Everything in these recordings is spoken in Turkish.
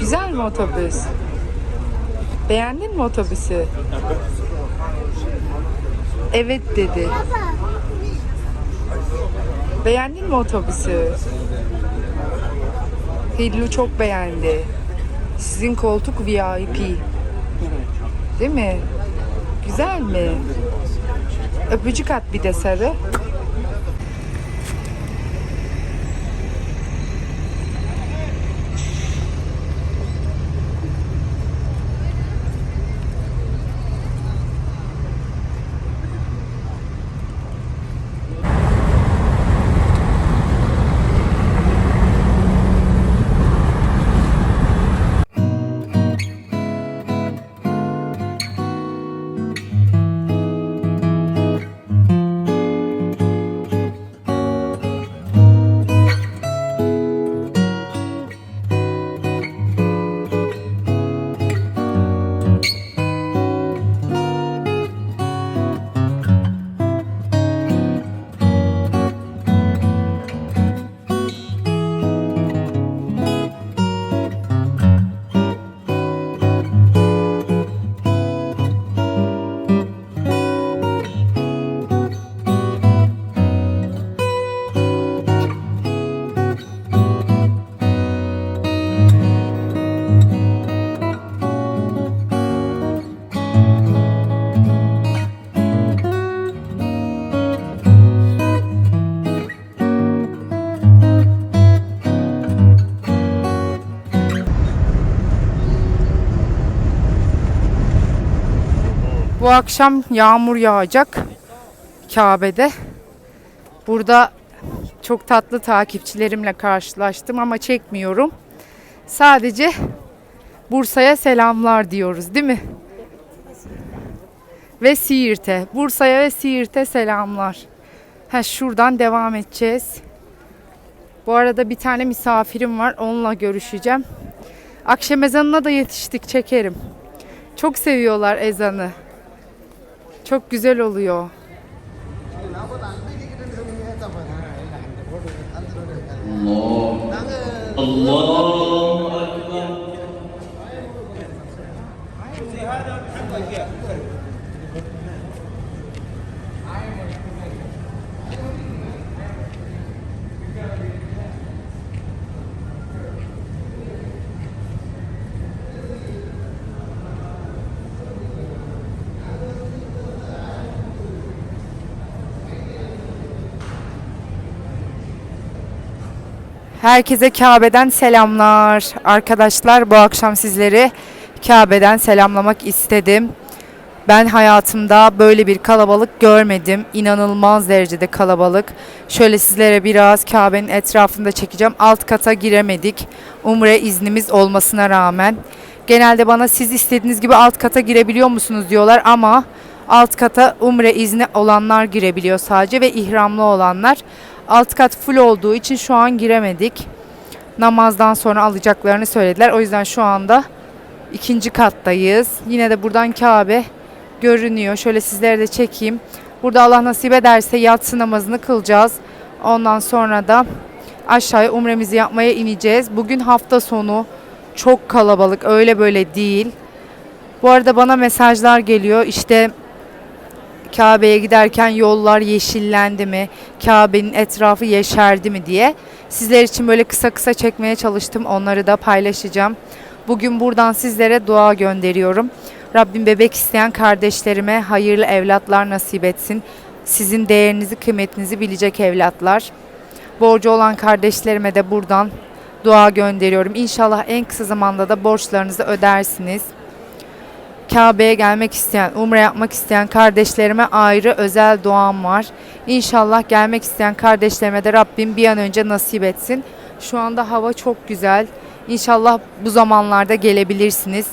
Güzel mi otobüs? Beğendin mi otobüsü? Evet dedi. Beğendin mi otobüsü? Hillu çok beğendi. Sizin koltuk VIP. Değil mi? Güzel mi? Öpücük at bir de sarı. Bu akşam yağmur yağacak Kabe'de. Burada çok tatlı takipçilerimle karşılaştım ama çekmiyorum. Sadece Bursa'ya selamlar diyoruz değil mi? Ve Siirt'e. Bursa'ya ve Siirt'e selamlar. Ha, şuradan devam edeceğiz. Bu arada bir tane misafirim var. Onunla görüşeceğim. Akşam ezanına da yetiştik çekerim. Çok seviyorlar ezanı. Çok güzel oluyor. Allah. Allah. Herkese Kabe'den selamlar. Arkadaşlar bu akşam sizleri Kabe'den selamlamak istedim. Ben hayatımda böyle bir kalabalık görmedim. İnanılmaz derecede kalabalık. Şöyle sizlere biraz Kabe'nin etrafında çekeceğim. Alt kata giremedik. Umre iznimiz olmasına rağmen. Genelde bana siz istediğiniz gibi alt kata girebiliyor musunuz diyorlar ama alt kata umre izni olanlar girebiliyor sadece ve ihramlı olanlar. Alt kat full olduğu için şu an giremedik. Namazdan sonra alacaklarını söylediler. O yüzden şu anda ikinci kattayız. Yine de buradan Kabe görünüyor. Şöyle sizlere de çekeyim. Burada Allah nasip ederse yatsı namazını kılacağız. Ondan sonra da aşağıya umremizi yapmaya ineceğiz. Bugün hafta sonu çok kalabalık öyle böyle değil. Bu arada bana mesajlar geliyor. İşte Kabe'ye giderken yollar yeşillendi mi? Kabe'nin etrafı yeşerdi mi diye. Sizler için böyle kısa kısa çekmeye çalıştım. Onları da paylaşacağım. Bugün buradan sizlere dua gönderiyorum. Rabbim bebek isteyen kardeşlerime hayırlı evlatlar nasip etsin. Sizin değerinizi, kıymetinizi bilecek evlatlar. Borcu olan kardeşlerime de buradan dua gönderiyorum. İnşallah en kısa zamanda da borçlarınızı ödersiniz. Kabe'ye gelmek isteyen, umre yapmak isteyen kardeşlerime ayrı özel duam var. İnşallah gelmek isteyen kardeşlerime de Rabbim bir an önce nasip etsin. Şu anda hava çok güzel. İnşallah bu zamanlarda gelebilirsiniz.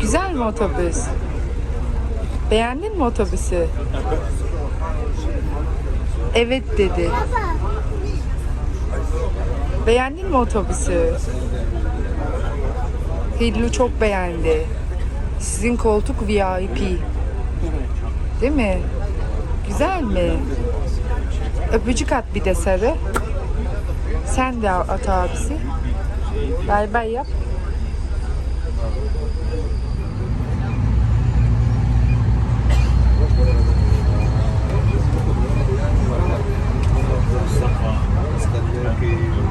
Güzel mi otobüs? Beğendin mi otobüsü? Evet dedi. Beğendin mi otobüsü? Hillu çok beğendi. Sizin koltuk VIP. Değil mi? Güzel mi? Öpücük at bir de sarı. Sen de at abisi. Bay bay yap. dün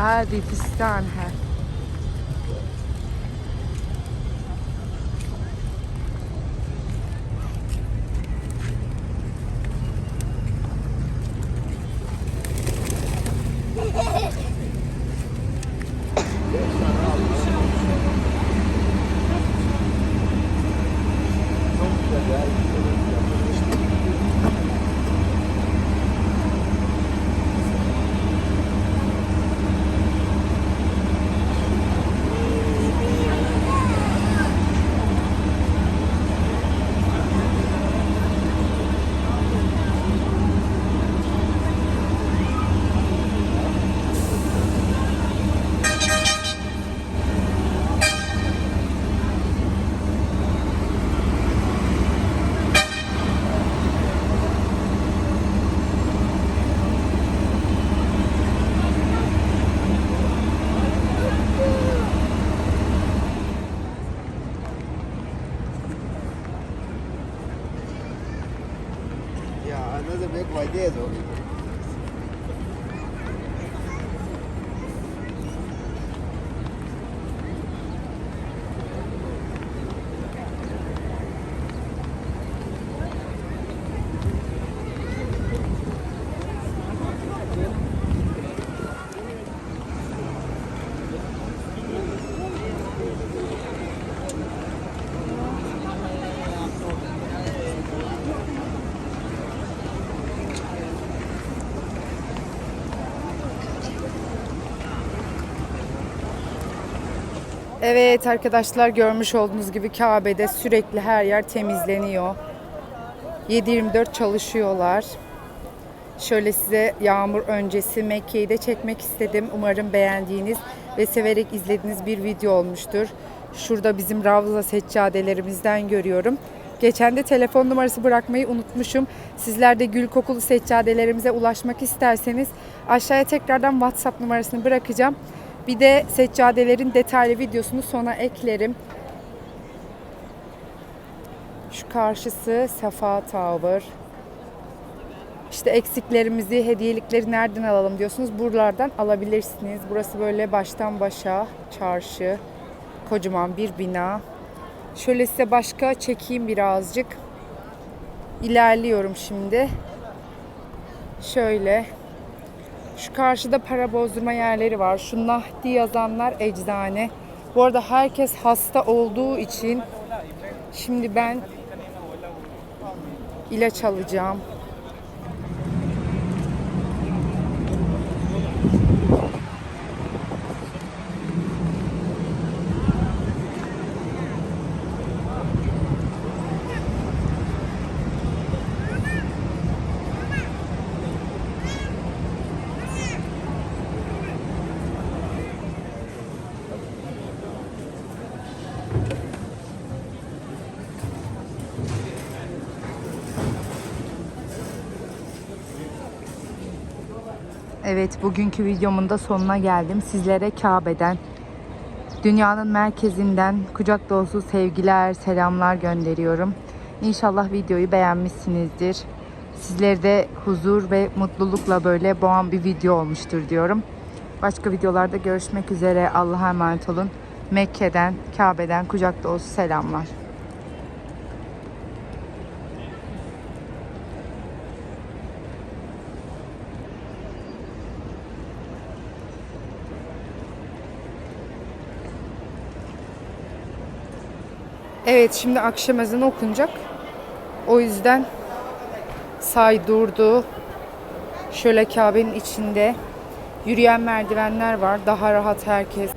هذه فستانها 呀，那是美国建筑。Evet arkadaşlar görmüş olduğunuz gibi Kabe'de sürekli her yer temizleniyor. 7-24 çalışıyorlar. Şöyle size yağmur öncesi Mekke'yi de çekmek istedim. Umarım beğendiğiniz ve severek izlediğiniz bir video olmuştur. Şurada bizim Ravza seccadelerimizden görüyorum. Geçen de telefon numarası bırakmayı unutmuşum. Sizler de gül kokulu seccadelerimize ulaşmak isterseniz aşağıya tekrardan WhatsApp numarasını bırakacağım. Bir de seccadelerin detaylı videosunu sona eklerim. Şu karşısı Safa Tower. İşte eksiklerimizi, hediyelikleri nereden alalım diyorsunuz. Buralardan alabilirsiniz. Burası böyle baştan başa çarşı. Kocaman bir bina. Şöyle size başka çekeyim birazcık. İlerliyorum şimdi. Şöyle. Şu karşıda para bozdurma yerleri var. Şu Nahdi yazanlar eczane. Bu arada herkes hasta olduğu için şimdi ben ilaç alacağım. Evet, bugünkü videomun da sonuna geldim. Sizlere Kabe'den, dünyanın merkezinden kucak dolusu sevgiler, selamlar gönderiyorum. İnşallah videoyu beğenmişsinizdir. Sizleri de huzur ve mutlulukla böyle boğan bir video olmuştur diyorum. Başka videolarda görüşmek üzere. Allah'a emanet olun. Mekke'den, Kabe'den kucak dolusu selamlar. Evet şimdi akşam ezanı okunacak. O yüzden say durdu. Şöyle Kabe'nin içinde yürüyen merdivenler var. Daha rahat herkes